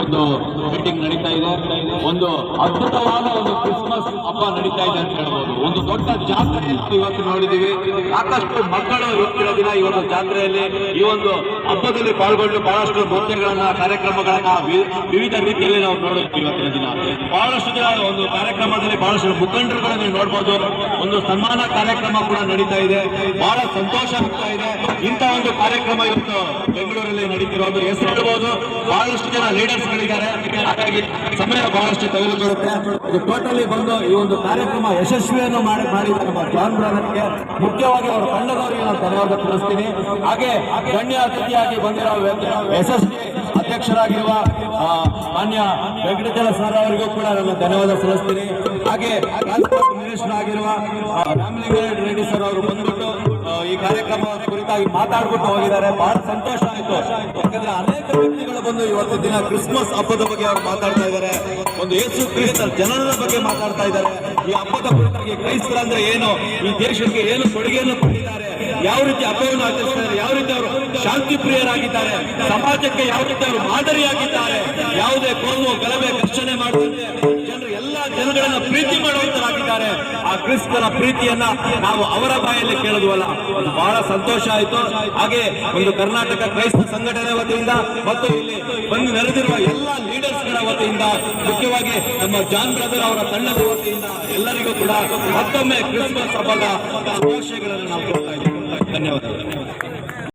ಒಂದು ಮೀಟಿಂಗ್ ನಡೀತಾ ಇದೆ. ಒಂದು ಅದ್ಭುತವಾದ ಒಂದು ಕ್ರಿಸ್ಮಸ್ ಹಬ್ಬ ನಡೀತಾ ಇದೆ ಅಂತ ಹೇಳ್ಬೋದು. ಒಂದು ದೊಡ್ಡ ಜಾತ್ರೆ ಇವತ್ತು ನೋಡಿದೀವಿ ಸಾಕಷ್ಟು ಮಕ್ಕಳು ಇವತ್ತಿನ ದಿನ ಈ ಒಂದು ಜಾತ್ರೆಯಲ್ಲಿ ಈ ಒಂದು ಹಬ್ಬದಲ್ಲಿ ಪಾಲ್ಗೊಂಡು ಬಹಳಷ್ಟು ನೃತ್ಯಗಳನ್ನ, ಕಾರ್ಯಕ್ರಮಗಳನ್ನ ವಿವಿಧ ರೀತಿಯಲ್ಲಿ ನಾವು ನೋಡುತ್ತೀವಿ ಇವತ್ತಿನ ದಿನ. ಬಹಳಷ್ಟು ದಿನ ಒಂದು ಕಾರ್ಯಕ್ರಮದಲ್ಲಿ ಬಹಳಷ್ಟು ಮುಖಂಡರುಗಳನ್ನ ನೋಡ್ಬೋದು. ಒಂದು ಸನ್ಮಾನ ಕಾರ್ಯಕ್ರಮ ಕೂಡ ನಡೀತಾ ಇದೆ. ಬಹಳ ಸಂತೋಷ ಆಗ್ತಾ ಇದೆ. ಒಂದು ಕಾರ್ಯಕ್ರಮ ಇವತ್ತು ಬೆಂಗಳೂರಲ್ಲಿ ನಡೀತಿರೋದು ಹೆಸರು ಹೇಳ್ಬೋದು. ಬಹಳಷ್ಟು ಜನ ಲೀಡರ್ಸ್ ಗಳಿದ್ದಾರೆ. ಹಾಗಾಗಿ ಸಮಯ ಬಹಳಷ್ಟು ತೆಗೆದುಕೊಳ್ಳುತ್ತೆ. ಇದು ಟೋಟಲಿ ಬಂದು ಈ ಒಂದು ಕಾರ್ಯಕ್ರಮ ಯಶಸ್ವಿಯನ್ನು ಮಾಡಿ ಮಾಡಿದ ನಮ್ಮ ಜಾನ್ ಬ್ರಾಹ್ಮಣಕ್ಕೆ ಮುಖ್ಯವಾಗಿ ಅವರ ತಂಡದವರಿಗೆ ನಾನು ಧನ್ಯವಾದ ತಿಳಿಸ್ತೀನಿ. ಹಾಗೆ ಗಣ್ಯ ಅತಿಥಿಯಾಗಿ ಬಂದಿರೋ ಯಶಸ್ವಿ ಅಧ್ಯಕ್ಷರಾಗಿರುವ ಮಾನ್ಯ ವೆಂಕಟಚಲ ಸರ್ ಅವರಿಗೂ ಕೂಡ ನಾನು ಧನ್ಯವಾದ ಸಲ್ಲಿಸ್ತೀನಿ ಹಾಗೆ ಮಿನಿಸ್ಟರ್ ಆಗಿರುವ ರಾಮಲಿಂಗಾರೆಡ್ಡಿ ರೆಡ್ಡಿ ಸರ್ ಅವರು ಬಂದ್ಬಿಟ್ಟು ಈ ಕಾರ್ಯಕ್ರಮ ಕುರಿತಾಗಿ ಮಾತಾಡ್ಬಿಟ್ಟು ಹೋಗಿದ್ದಾರೆ. ಬಹಳ ಸಂತೋಷ ಆಯ್ತು. ಯಾಕಂದ್ರೆ ಅನೇಕ ವ್ಯಕ್ತಿಗಳು ಬಂದು ಇವತ್ತು ದಿನ ಕ್ರಿಸ್ಮಸ್ ಹಬ್ಬದ ಬಗ್ಗೆ ಅವರು ಮಾತಾಡ್ತಾ ಇದ್ದಾರೆ. ಒಂದು ಯೇಸು ಕ್ರಿಸ್ತ ಜನರ ಬಗ್ಗೆ ಮಾತಾಡ್ತಾ ಇದ್ದಾರೆ. ಈ ಹಬ್ಬದ ಕುರಿತಾಗಿ ಕ್ರೈಸ್ತರಂದ್ರೆ ಏನು? ಈ ದೇಶಕ್ಕೆ ಏನು ಕೊಡುಗೆಯನ್ನು ಕೊಟ್ಟಿದ್ದಾರೆ? ಯಾವ ರೀತಿ ಹಬ್ಬವನ್ನು ಆಚರಿಸ್ತಾರೆ? ಯಾವ ರೀತಿ ಅವರು ಶಾಂತಿ ಪ್ರಿಯರಾಗಿದ್ದಾರೆ ಸಮಾಜಕ್ಕೆ ಯಾವ ರೀತಿ ಅವರು ಮಾದರಿಯಾಗಿದ್ದಾರೆ? ಯಾವುದೇ ಕೋಮು ಗಲಭೆ ಘರ್ಷಣೆ ಎಲ್ಲ ಜನಗಳನ್ನ ಪ್ರೀತಿ ಮಾಡುವಂತರಾಗಿದ್ದಾರೆ. ಆ ಕ್ರಿಸ್ತನ ಪ್ರೀತಿಯನ್ನ ನಾವು ಅವರ ಬಾಯಲ್ಲಿ ಕೇಳಿದ್ವಲ್ಲ ಒಂದು ಬಹಳ ಸಂತೋಷ ಆಯಿತು. ಹಾಗೆ ಒಂದು ಕರ್ನಾಟಕ ಕ್ರೈಸ್ತ ಸಂಘಟನೆ ವತಿಯಿಂದ ಮತ್ತು ಇಲ್ಲಿ ಬಂದು ನೆರೆದಿರುವ ಎಲ್ಲ ಲೀಡರ್ಸ್ಗಳ ವತಿಯಿಂದ, ಮುಖ್ಯವಾಗಿ ನಮ್ಮ ಜಾನ್ ಬ್ರದರ್ ಅವರ ತಂಡದ ವತಿಯಿಂದ ಎಲ್ಲರಿಗೂ ಕೂಡ ಮತ್ತೊಮ್ಮೆ ಕ್ರಿಸ್ಮಸ್ ಹಬ್ಬದ ಶುಭಾಶಯಗಳನ್ನು ನಾವು ಕೊಡ್ತಾ ಇದ್ದೀವಿ. ಧನ್ಯವಾದಗಳು.